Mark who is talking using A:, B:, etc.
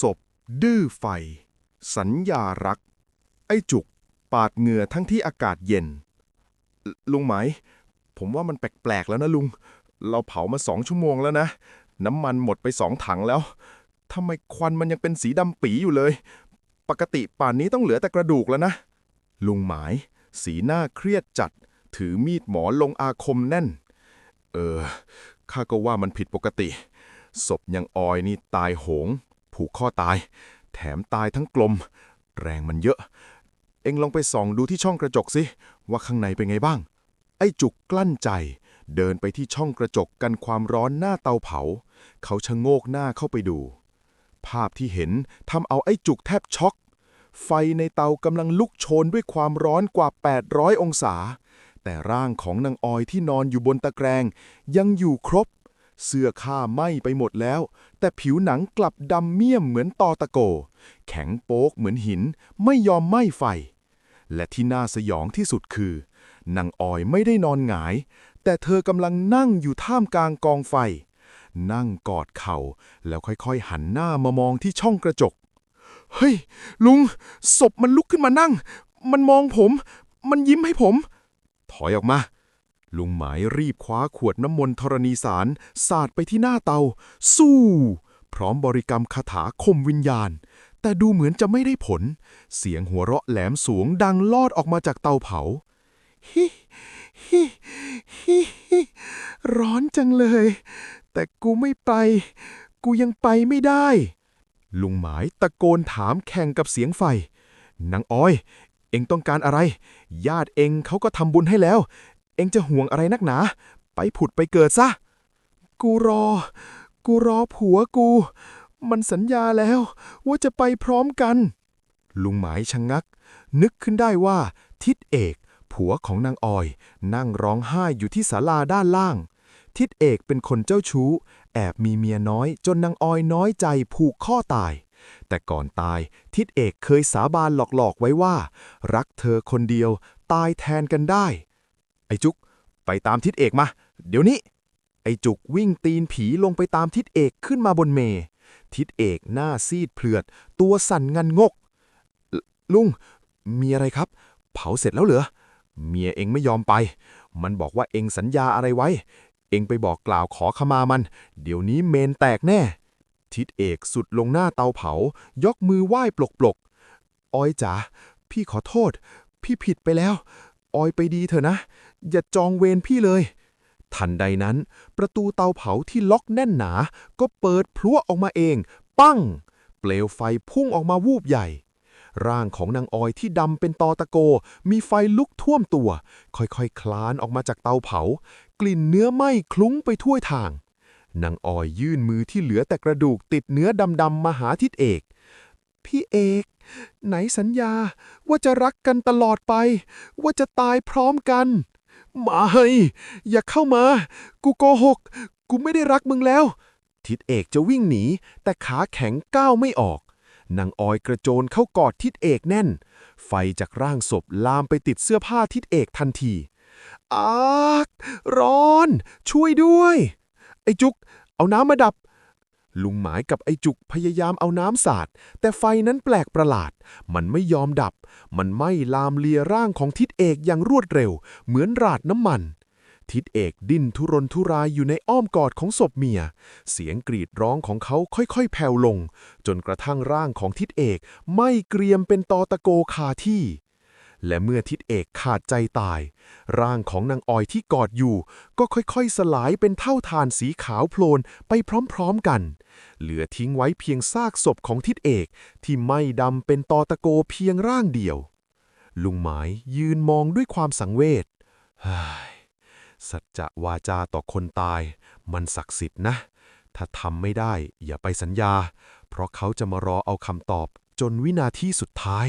A: ศพ ดื้อไฟ สัญญารัก ไอ้จุก ปาดเหงื่อทั้งที่อากาศเย็น ลุงไหม ผมว่ามันแปลกๆแล้วนะลุง เราเผามาสองชั่วโมงแล้วนะ น้ำมันหมดไปสองถังแล้วทำไมควันมันยังเป็นสีดำปีอยู่เลย ปกติป่านนี้ต้องเหลือแต่กระดูกแล้วนะ ลุงหมาย สีหน้าเครียดจัด ถือมีดหมอลงอาคมแน่น เออ ข้าก็ว่ามันผิดปกติ ศพยังออยนี่ตายโหง ผูกข้อตาย แถมตายทั้งกลม แรงมันเยอะ เอ็งลองไปส่องดูที่ช่องกระจกสิ ว่าข้างในเป็นไงบ้าง ไอ้จุกกลั้นใจ เดินไปที่ช่องกระจกกันความร้อนหน้าเตาเผา เขาชะโงกหน้าเข้าไปดู ภาพที่เห็นทำเอาไอ้จุกแทบช็อกไฟในเตากำลังลุกโชนด้วยความร้อนกว่า 800 องศา แต่ร่างของนางออยที่นอนอยู่บนตะแกรง ยังอยู่ครบ เสื้อผ้าไหม้ไปหมดแล้ว แต่ผิวหนังกลับดำเมี่ยมเหมือนตอตะโก แข็งโป๊กเหมือนหิน ไม่ยอมไหม้ไฟ และที่น่าสยองที่สุดคือนางออยไม่ได้นอนหงาย แต่เธอกำลังนั่งอยู่ท่ามกลางกองไฟ นั่งกอดเข่า แล้วค่อยๆหันหน้ามามองที่ช่องกระจก เฮ้ย ลุง ศพมันลุกขึ้นมานั่ง มันมองผม มันยิ้มให้ผม ถอยออกมา ลุงหมายรีบคว้าขวดน้ำมนต์ธรณีสารสาดไปที่หน้าเตา สู้ พร้อมบริกรรมคาถาคมวิญญาณ แต่ดูเหมือนจะไม่ได้ผล เสียงหัวเราะแหลมสูงดังลอดออกมาจากเตาเผา ฮิฮิฮิฮิร้อนจังเลย แต่กูไม่ไป กูยังไปไม่ได้ ลุงหมายตะโกนถามแข่งกับเสียงไฟนางอ้อย เอ็งต้องการอะไร ญาติเอ็งเขาก็ทำบุญให้แล้ว เอ็งจะห่วงอะไรนักหนา ไปผุดไปเกิดซะ กูรอ กูรอผัวกู มันสัญญาแล้ว ว่าจะไปพร้อมกัน ลุงหมายชะงงัก นึกขึ้นได้ว่า ทิดเอก ผัวของนางออย นั่งร้องไห้อยู่ที่ศาลาด้านล่าง ทิดเอกเป็นคนเจ้าชู้ แอบมีเมียน้อยจนนางออยน้อยใจผูกข้อตายแต่ก่อนตายทิดเอกเคยสาบานหลอกๆไว้ว่า รักเธอคนเดียว ตายแทนกันได้ ไอ้จุก ไปตามทิดเอกมา เดี๋ยวนี้ ไอ้จุกวิ่งตีนผีลงไปตามทิดเอกขึ้นมาบนเม ทิดเอกหน้าซีดเพลือด ตัวสั่นงันงก ลุง มีอะไรครับ เผาเสร็จแล้วเหรอ เมียเองไม่ยอมไป มันบอกว่าเองสัญญาอะไรไว้ เองไปบอกกล่าวขอขมามัน เดี๋ยวนี้เมนแตกแน่ ทิดเอกสุดลงหน้าเตาเผา ยกมือไหว้ปลกปลกๆออยจ๋าพี่ขอโทษ พี่ผิดไปแล้ว ออยไปดีเถอะนะ อย่าจองเวรพี่เลย ทันใดนั้น ประตูเตาเผาที่ล็อกแน่นหนา ก็เปิดพลัวออกมาเอง ปั้ง เปลวไฟพุ่งออกมาวูบใหญ่ ร่างของนางออยที่ดำเป็นตอตะโก มีไฟลุกท่วมตัว ค่อยๆคคลานออกมาจากเตาเผา กลิ่นเนื้อไหม้คลุ้งไปทั่วทางนางออยยื่นมือที่เหลือแต่กระดูกติดเนื้อดำๆมาหาทิดเอก พี่เอก ไหนสัญญาว่าจะรักกันตลอดไป ว่าจะตายพร้อมกันมาเฮ้ยอย่าเข้ามา กูโกหก กูไม่ได้รักมึงแล้ว ทิดเอกจะวิ่งหนี แต่ขาแข็งก้าวไม่ออก นางออยกระโจนเข้ากอดทิดเอกแน่น ไฟจากร่างศพลามไปติดเสื้อผ้าทิดเอกทันทีอากร้อน ช่วยด้วย ไอ้จุก เอาน้ำมาดับ ลุงหมายกับไอจุกพยายามเอาน้ำสาด แต่ไฟนั้นแปลกประหลาด มันไม่ยอมดับ มันไหม้ลามเลียร่างของทิดเอกอย่างรวดเร็ว เหมือนราดน้ำมัน ทิดเอกดิ้นทุรนทุรายอยู่ในอ้อมกอดของศพเมีย เสียงกรีดร้องของเขาค่อยๆ แผ่วลง จนกระทั่งร่างของทิดเอกไหม้เกรียมเป็นตอตะโกคาที่ และเมื่อทิดเอกขาดใจตาย ร่างของนางออยที่กอดอยู่ ก็ค่อยๆ สลายเป็นเท่าทานสีขาวโพลนไปพร้อมๆกัน เหลือทิ้งไว้เพียงซากศพของทิดเอกที่ไหม้ดำเป็นตอตะโกเพียงร่างเดียว ลุงหมายยืนมองด้วยความสังเวชเฮ้ยสัจจะวาจาต่อคนตาย มันศักดิ์สิทธิ์นะ ถ้าทำไม่ได้อย่าไปสัญญา เพราะเขาจะมารอเอาคำตอบจนวินาทีสุดท้าย